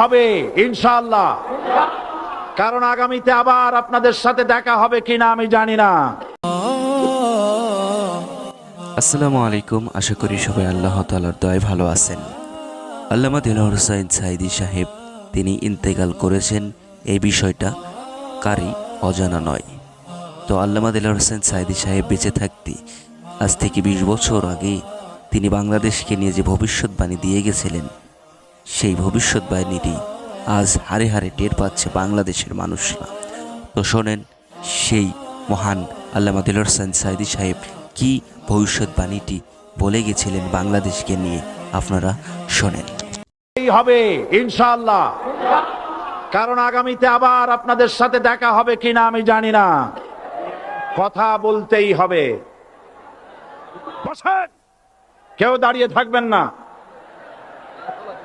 হবে, ইনশাআল্লাহ। কারণ আগামীতে আবার আপনাদের সাথে দেখা হবে কিনা আমি জানি না। আসসালামু আলাইকুম, আশা করি সবাই আল্লাহ তালার দয় ভালো আছেন। আল্লামা দিলহর হুসাইন সাইদি সাহেব, তিনি ইন্তেকাল করেছেন এই বিষয়টা কারই অজানা নয়। তো আল্লামা দিলহর হোসেন সাইদি সাহেব বেঁচে থাকতে, আজ থেকে বিশ বছর আগে তিনি বাংলাদেশকে নিয়ে যে ভবিষ্যৎবাণী দিয়ে গেছিলেন সেই ভবিষ্যৎবাণীটি আজ হারে হারে টের পাচ্ছে বাংলাদেশের মানুষরা। তো শোনেন, সেই মহান আল্লামা দিলহর হোসেন সাইদি সাহেব কি ভবিষ্যৎবাণীটি বলে গেছিলেন বাংলাদেশকে নিয়ে? আপনারা শোনেন। হবে, ইনশাআল্লাহ। কারণ আগামীতে আবার আপনাদের সাথে দেখা হবে কিনা আমি জানি না। কথা বলতেই হবে। কেউ দাঁড়িয়ে থাকবেন না।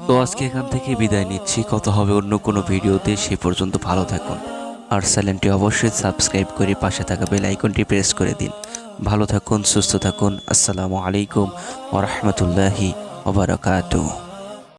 তো আজকে এখান থেকে বিদায় নিচ্ছি। কত হবে অন্য কোনো ভিডিওতে। সে পর্যন্ত ভালো থাকুন। আর চ্যানেলটি অবশ্যই সাবস্ক্রাইব করে পাশে থাকা বেল আইকনটি প্রেস করে দিন। ভালো থাকুন, সুস্থ থাকুন। আসসালামু আলাইকুম ওরহমতুল্লাহি ওবরাকাতুহ